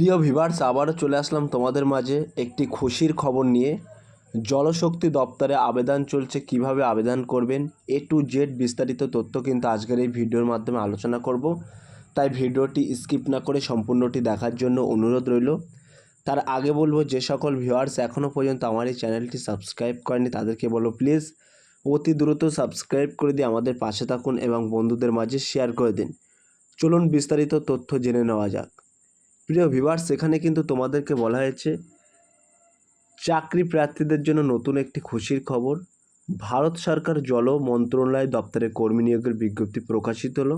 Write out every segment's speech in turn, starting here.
প্রিয় ভিভার্স আবারও চলে আসলাম তোমাদের মাঝে একটি খুশির খবর নিয়ে। জলশক্তি দপ্তরে আবেদন চলছে, কীভাবে আবেদন করবেন? এ টু জেড বিস্তারিত তথ্য কিন্তু আজকের এই ভিডিওর মাধ্যমে আলোচনা করব। তাই ভিডিওটি স্কিপ না করে সম্পূর্ণটি দেখার জন্য অনুরোধ রইল। তার আগে বলব, যে সকল ভিউয়ার্স এখনও পর্যন্ত আমার এই চ্যানেলটি সাবস্ক্রাইব করেনি তাদেরকে বলো প্লিজ অতি দ্রুত সাবস্ক্রাইব করে দিয়ে আমাদের পাশে থাকুন এবং বন্ধুদের মাঝে শেয়ার করে দিন। চলুন বিস্তারিত তথ্য জেনে নেওয়া যাক। প্রিয় ভিভার্স এখানে কিন্তু তোমাদেরকে বলা হয়েছে, চাকরি প্রার্থীদের জন্য নতুন একটি খুশির খবর। ভারত সরকার জল মন্ত্রণালয় দপ্তরে কর্মী নিয়োগের বিজ্ঞপ্তি প্রকাশিত হলো।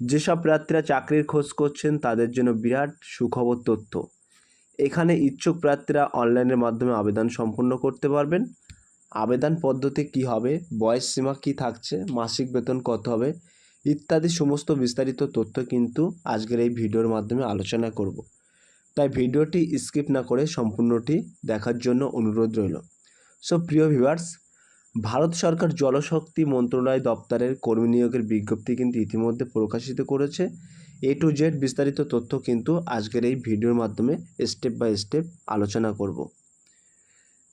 যেসব প্রার্থীরা চাকরির খোঁজ করছেন, তাদের জন্য বিরাট সুখবর তথ্য। এখানে ইচ্ছুক প্রার্থীরা অনলাইনের মাধ্যমে আবেদন সম্পূর্ণ করতে পারবেন। আবেদন পদ্ধতি কি হবে, বয়স সীমা কী থাকছে, মাসিক বেতন কত হবে ইত্যাদি সমস্ত বিস্তারিত তথ্য কিন্তু আজকের এই ভিডিওর মাধ্যমে আলোচনা করব। তাই ভিডিওটি স্কিপ না করে সম্পূর্ণটি দেখার জন্য অনুরোধ রইল। সো, প্রিয় ভিউয়ার্স, ভারত সরকার জলশক্তি মন্ত্রণালয় দপ্তরের কর্মী নিয়োগের বিজ্ঞপ্তি কিন্তু ইতিমধ্যে প্রকাশিত করেছে। এ টু জেড বিস্তারিত তথ্য কিন্তু আজকের এই ভিডিওর মাধ্যমে স্টেপ বাই স্টেপ আলোচনা করব।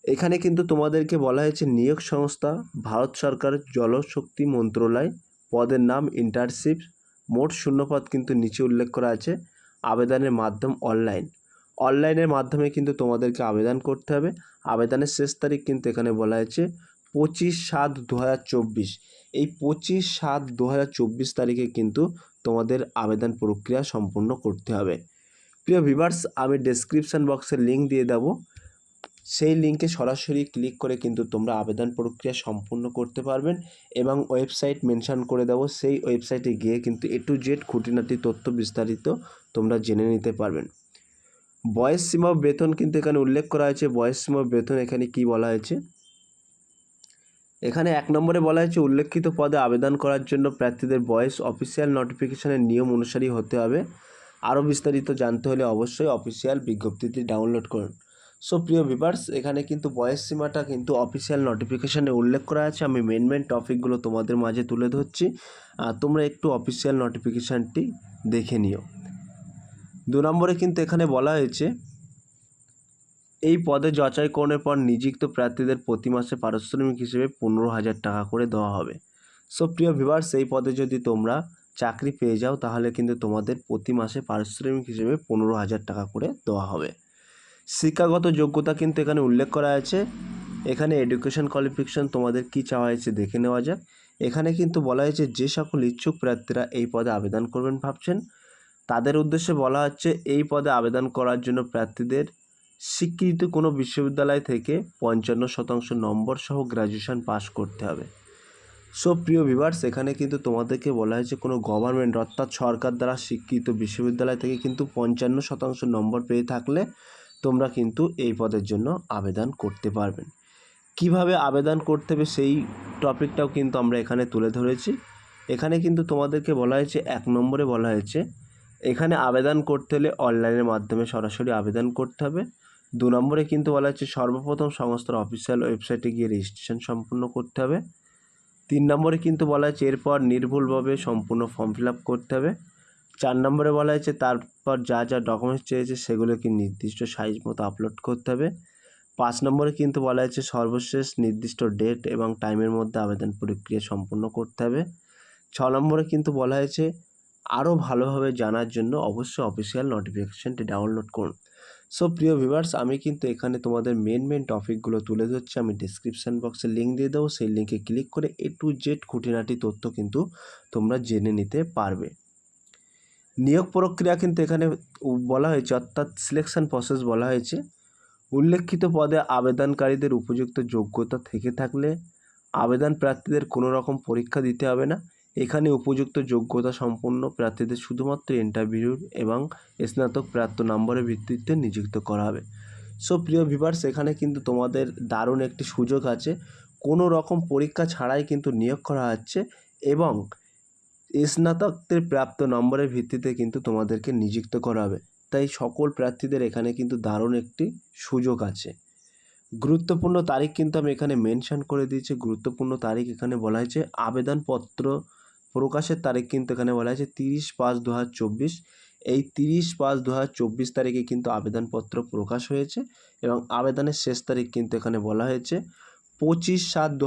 এখানে কিন্তু তোমাদেরকে বলা হয়েছে, নিয়োগ সংস্থা, ভারত সরকার জলশক্তি মন্ত্রণালয় পদের নাম ইন্টার্নশিপ মোট শূন্যপদ কিন্তু নিচে উল্লেখ করা আছে। আবেদনের মাধ্যম অনলাইন। অনলাইনের মাধ্যমে কিন্তু তোমাদেরকে আবেদন করতে হবে। আবেদনের শেষ তারিখ কিন্তু এখানে বলা হয়েছে পঁচিশ সাত দু এই পঁচিশ সাত দু তারিখে কিন্তু তোমাদের আবেদন প্রক্রিয়া সম্পূর্ণ করতে হবে। প্রিয় ভিভার্স আমি ডেসক্রিপশান বক্সের লিঙ্ক দিয়ে দেবো। সেই লিঙ্কে সরাসরি ক্লিক করে কিন্তু তোমরা আবেদন প্রক্রিয়া সম্পূর্ণ করতে পারবেন এবং ওয়েবসাইট মেনশন করে দেবো। সেই ওয়েবসাইটে গিয়ে কিন্তু এ টু জেড খুঁটিনাটি তথ্য বিস্তারিত তোমরা জেনে নিতে পারবেন। বয়স সীমা বেতন কিন্তু এখানে উল্লেখ করা হয়েছে। বয়স সীমা বেতন এখানে কি বলা হয়েছে? এখানে এক নম্বরে বলা হয়েছে, উল্লেখিত পদে আবেদন করার জন্য প্রার্থীদের বয়স অফিসিয়াল নোটিফিকেশনের নিয়ম অনুসারী হতে হবে। আরও বিস্তারিত জানতে হলে অবশ্যই অফিসিয়াল বিজ্ঞপ্তিটি ডাউনলোড করুন। সো প্রিয় ভিভার্স এখানে কিন্তু বয়স সীমাটা কিন্তু অফিসিয়াল নোটিফিকেশানে উল্লেখ করা আছে। আমি মেন মেন টপিকগুলো তোমাদের মাঝে তুলে ধরছি। আর তোমরা একটু অফিসিয়াল নোটিফিকেশানটি দেখে নিও। দু নম্বরে কিন্তু এখানে বলা হয়েছে, এই পদে যাচাইকরণের পর নিযুক্ত প্রার্থীদের প্রতি মাসে পারিশ্রমিক হিসেবে পনেরো হাজার টাকা করে দেওয়া হবে। সো প্রিয় ভিভার্স এই পদে যদি তোমরা চাকরি পেয়ে যাও, তাহলে কিন্তু তোমাদের প্রতি মাসে পারিশ্রমিক হিসেবে পনেরো হাজার টাকা করে দেওয়া হবে। শিক্ষাগত যোগ্যতা কিন্তু এখানে উল্লেখ করা আছে। এখানে এডুকেশন কোয়ালিফিকেশন তোমাদের কি চাওয়া হয়েছে দেখে নেওয়া যাক। এখানে কিন্তু বলা হয়েছে যে সকল ইচ্ছুক প্রার্থীরা এই পদে আবেদন করবেন ভাবছেন। তাদের উদ্দেশ্যে বলা হচ্ছে, এই পদে আবেদন করার জন্য প্রার্থীদের স্বীকৃত কোনো বিশ্ববিদ্যালয় থেকে পঞ্চান্ন শতাংশ নম্বর সহ গ্র্যাজুয়েশন পাস করতে হবে। সো, প্রিয় ভিভার্স এখানে কিন্তু তোমাদেরকে বলা হয়েছে, কোনো গভর্নমেন্ট অর্থাৎ সরকার দ্বারা স্বীকৃত বিশ্ববিদ্যালয় থেকে কিন্তু পঞ্চান্ন শতাংশ নম্বর পেয়ে থাকলে তোমরা কিন্তু এই পদের জন্য আবেদন করতে পারবেন। কীভাবে আবেদন করতে হবে সেই টপিকটাও কিন্তু আমরা এখানে তুলে ধরেছি। এখানে কিন্তু তোমাদেরকে বলা হয়েছে, এক নম্বরে বলা হয়েছে, এখানে আবেদন করতে হলে অনলাইনের মাধ্যমে সরাসরি আবেদন করতে হবে। দু নম্বরে কিন্তু বলা হচ্ছে সর্বপ্রথম সংস্থার অফিসিয়াল ওয়েবসাইটে গিয়ে রেজিস্ট্রেশন সম্পূর্ণ করতে হবে। তিন নম্বরে কিন্তু বলা হচ্ছে এরপর নির্ভুলভাবে সম্পূর্ণ ফর্ম ফিল আপ করতে হবে। চার নম্বরে বলা হয়েছে, তারপর যা যা ডকুমেন্টস চেয়েছে সেগুলোকে নির্দিষ্ট সাইজ মতো আপলোড করতে হবে। পাঁচ নম্বরে কিন্তু বলা হয়েছে, সর্বশেষ নির্দিষ্ট ডেট এবং টাইমের মধ্যে আবেদন প্রক্রিয়া সম্পূর্ণ করতে হবে। ছ নম্বরে কিন্তু বলা হয়েছে আরও ভালোভাবে জানার জন্য অবশ্যই অফিসিয়াল নোটিফিকেশানটি ডাউনলোড করুন। সো প্রিয় ভিভার্স আমি কিন্তু এখানে তোমাদের মেন মেন টপিকগুলো তুলে ধরছি। আমি ডিসক্রিপশান বক্সে লিঙ্ক দিয়ে দেবো। সেই লিঙ্কে ক্লিক করে এ টু জেড খুঁটিনাটি তথ্য কিন্তু তোমরা জেনে নিতে পারবে। নিয়োগ প্রক্রিয়া কিন্তু এখানে বলা হয়েছে, অর্থাৎ সিলেকশন প্রসেস বলা হয়েছে। উল্লেখিত পদে আবেদনকারীদের উপযুক্ত যোগ্যতা থেকে থাকলে আবেদন প্রার্থীদের কোনো রকম পরীক্ষা দিতে হবে না। এখানে উপযুক্ত যোগ্যতা সম্পন্ন প্রার্থীদের শুধুমাত্র ইন্টারভিউর এবং স্নাতক প্রাপ্ত নম্বরের ভিত্তিতে নিযুক্ত করা হবে। সো প্রিয় ভিভার্স এখানে কিন্তু তোমাদের দারুণ একটি সুযোগ আছে। কোনো রকম পরীক্ষা ছাড়াই কিন্তু নিয়োগ করা হচ্ছে এবং স্নাতকদের প্রাপ্ত নম্বরের ভিত্তিতে কিন্তু তোমাদেরকে নিযুক্ত করা হবে। তাই সকল প্রার্থীদের এখানে কিন্তু দারুণ একটি সুযোগ আছে। গুরুত্বপূর্ণ তারিখ কিন্তু আমি এখানে মেনশন করে দিয়েছি। গুরুত্বপূর্ণ তারিখ এখানে বলা হয়েছে। আবেদনপত্র প্রকাশের তারিখ কিন্তু এখানে বলা হয়েছে তিরিশ পাঁচ দু এই তিরিশ পাঁচ দু তারিখে কিন্তু আবেদনপত্র প্রকাশ হয়েছে এবং আবেদনের শেষ তারিখ কিন্তু এখানে বলা হয়েছে পঁচিশ সাত দু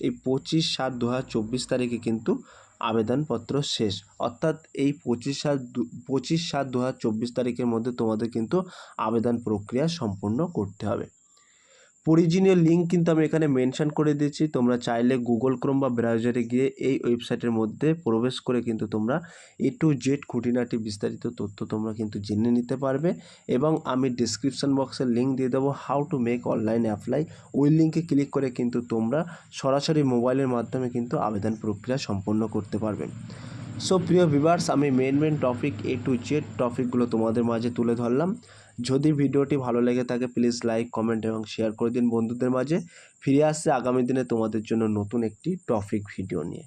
এই পঁচিশ সাত দু তারিখে কিন্তু আবেদনপত্র শেষ। অর্থাৎ এই পঁচিশ সাত পঁচিশ সাত দু হাজার চব্বিশ তারিখের মধ্যে তোমাদের কিন্তু আবেদন প্রক্রিয়া সম্পূর্ণ করতে হবে। প্রয়োজনীয় লিঙ্ক কিন্তু আমি এখানে মেনশন করে দিয়েছি। তোমরা চাইলে গুগল ক্রোম বা ব্রাউজারে গিয়ে এই ওয়েবসাইটের মধ্যে প্রবেশ করে কিন্তু তোমরা এ টু জেড খুঁটিনাটি বিস্তারিত তথ্য তোমরা কিন্তু জেনে নিতে পারবে এবং আমি ডিসক্রিপশন বক্সে লিঙ্ক দিয়ে দেবো how to make online apply ওই লিঙ্কে ক্লিক করে কিন্তু তোমরা সরাসরি মোবাইলের মাধ্যমে কিন্তু আবেদন প্রক্রিয়া সম্পন্ন করতে পারবে। সো প্রিয় ভিভার্স আমি main main topic A to Z টপিকগুলো তোমাদের মাঝে তুলে ধরলাম। যদি ভিডিওটি ভালো লেগে থাকে প্লিজ লাইক কমেন্ট এবং শেয়ার করে দিন বন্ধুদের মাঝে। ফিরে আসছে আগামী দিনে তোমাদের জন্য নতুন একটি টপিক ভিডিও নিয়ে।